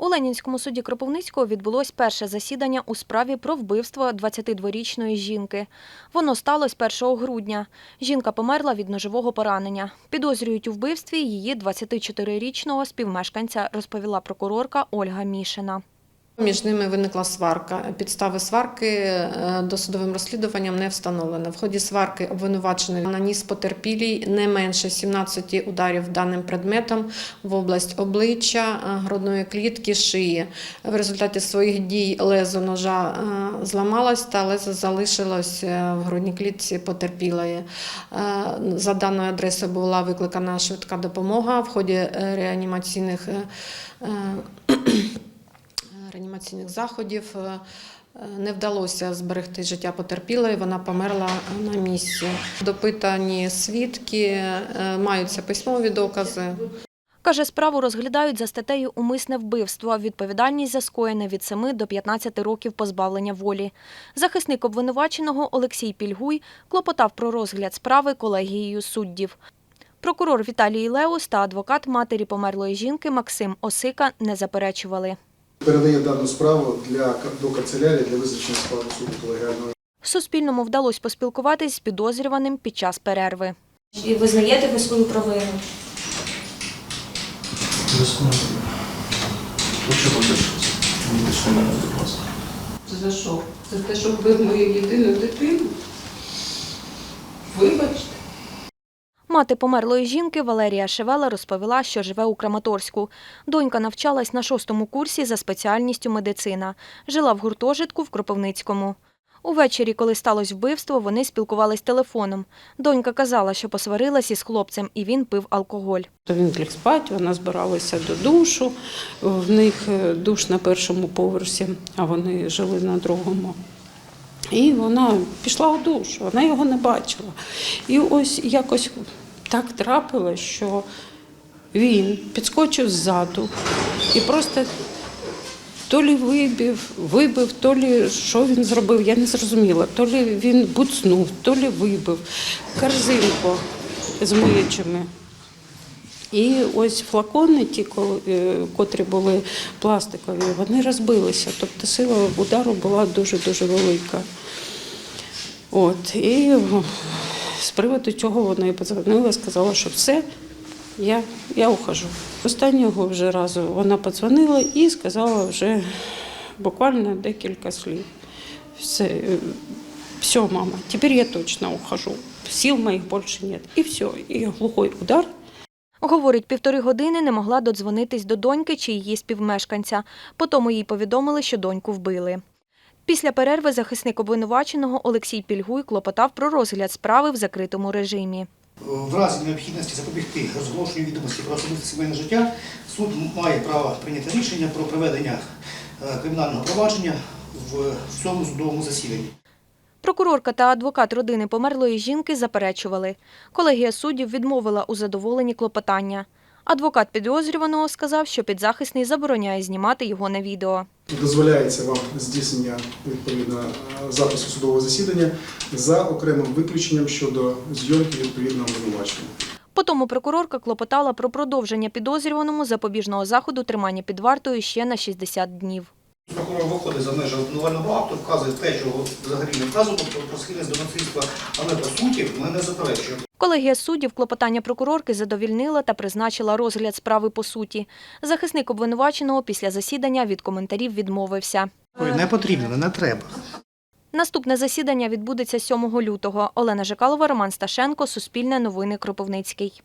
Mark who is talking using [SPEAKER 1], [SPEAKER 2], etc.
[SPEAKER 1] У Ленінському суді Кропивницького відбулось перше засідання у справі про вбивство 22-річної жінки. Воно сталося 1 грудня. Жінка померла від ножового поранення. Підозрюють у вбивстві її 24-річного співмешканця, розповіла прокурорка Ольга Мішина.
[SPEAKER 2] Між ними виникла сварка. Підстави сварки е, досудовим розслідуванням не встановлено. В ході сварки обвинувачений наніс потерпілій не менше 17 ударів даним предметом в область обличчя, е, грудної клітки, шиї. В результаті своїх дій лезо ножа е, зламалось та лезо залишилось в грудній клітці потерпілої. За даною адресою була викликана швидка допомога в ході реанімаційних. Е, е, реанімаційних заходів. е, Не вдалося зберегти життя потерпілої, вона померла на місці. Допитані свідки, е, маються письмові докази.
[SPEAKER 1] Каже, справу розглядають за статтею «Умисне вбивство», відповідальність за скоєне від 7 до 15 років позбавлення волі. Захисник обвинуваченого Олексій Пільгуй клопотав про розгляд справи колегією суддів. Прокурор Віталій Леус та адвокат матері померлої жінки Максим Осика не заперечували.
[SPEAKER 3] Передає дану справу для до канцелярії для визначення складу суду колегіального.
[SPEAKER 1] Суспільному вдалося поспілкуватись з підозрюваним під час перерви.
[SPEAKER 4] І визнаєте ви свою провину?
[SPEAKER 5] За що? За те, що вбив мою єдину дитину? Вибачте.
[SPEAKER 1] Мати померлої жінки Валерія Шевела розповіла, що живе у Краматорську. Донька навчалась на шостому курсі за спеціальністю медицина. Жила в гуртожитку в Кропивницькому. Увечері, коли сталося вбивство, вони спілкувались телефоном. Донька казала, що посварилась із хлопцем, і він пив алкоголь.
[SPEAKER 5] Він ліг спати, вона збиралася до душу. В них е, душ на першому поверсі, а вони жили на другому. І вона пішла у душ, вона його не бачила. І ось якось так трапилось, що він підскочив ззаду і просто то лі вибив, вибив, то лі що він зробив, я не зрозуміла. То лі він буцнув, то лі вибив корзинку з миючими. І ось флакони, ті, е, котрі були пластикові, вони розбилися. Тобто сила удару була дуже-дуже велика. От, і приводу цього вона і подзвонила, сказала, що все, я, я ухожу. Останнього вже разу вона подзвонила і сказала вже буквально декілька слів. Все, все, мама, тепер я точно ухожу. Сил моїх більше нет. І все. І глухой удар.
[SPEAKER 1] Говорить, півтори години не могла додзвонитись до доньки чи її співмешканця. Потому їй повідомили, що доньку вбили. Після перерви захисник обвинуваченого Олексій Пільгуй клопотав про розгляд справи в закритому режимі.
[SPEAKER 6] В разі необхідності запобігти розголошенню відомості про особисте сімейне життя, суд має право прийняти рішення про проведення е, кримінального провадження в в цьому судовому засіданні.
[SPEAKER 1] Прокурорка та адвокат родини померлої жінки заперечували. Колегія суддів відмовила у задоволенні клопотання. Адвокат підозрюваного сказав, що підзахисний забороняє знімати його на відео.
[SPEAKER 3] Дозволяється вам здійснення відповідно запису судового засідання за окремим виключенням щодо зйомки відповідного обвинувачення.
[SPEAKER 1] Потому прокурорка клопотала про продовження підозрюваному запобіжного заходу тримання під вартою ще на 60 днів.
[SPEAKER 6] Прокурор виходить за межі обвинувального акту, вказує те, чого взагалі не вказано, тобто про схильність до насильства, але по суті ми не заперечуємо.
[SPEAKER 1] Колегія суддів клопотання прокурорки задовільнила та призначила розгляд справи по суті. Захисник обвинуваченого після засідання від коментарів відмовився.
[SPEAKER 6] Ой, не потрібно, не треба.
[SPEAKER 1] Наступне засідання відбудеться 7 лютого. Олена Жикалова, Роман Сташенко, Суспільне новини Кропивницький.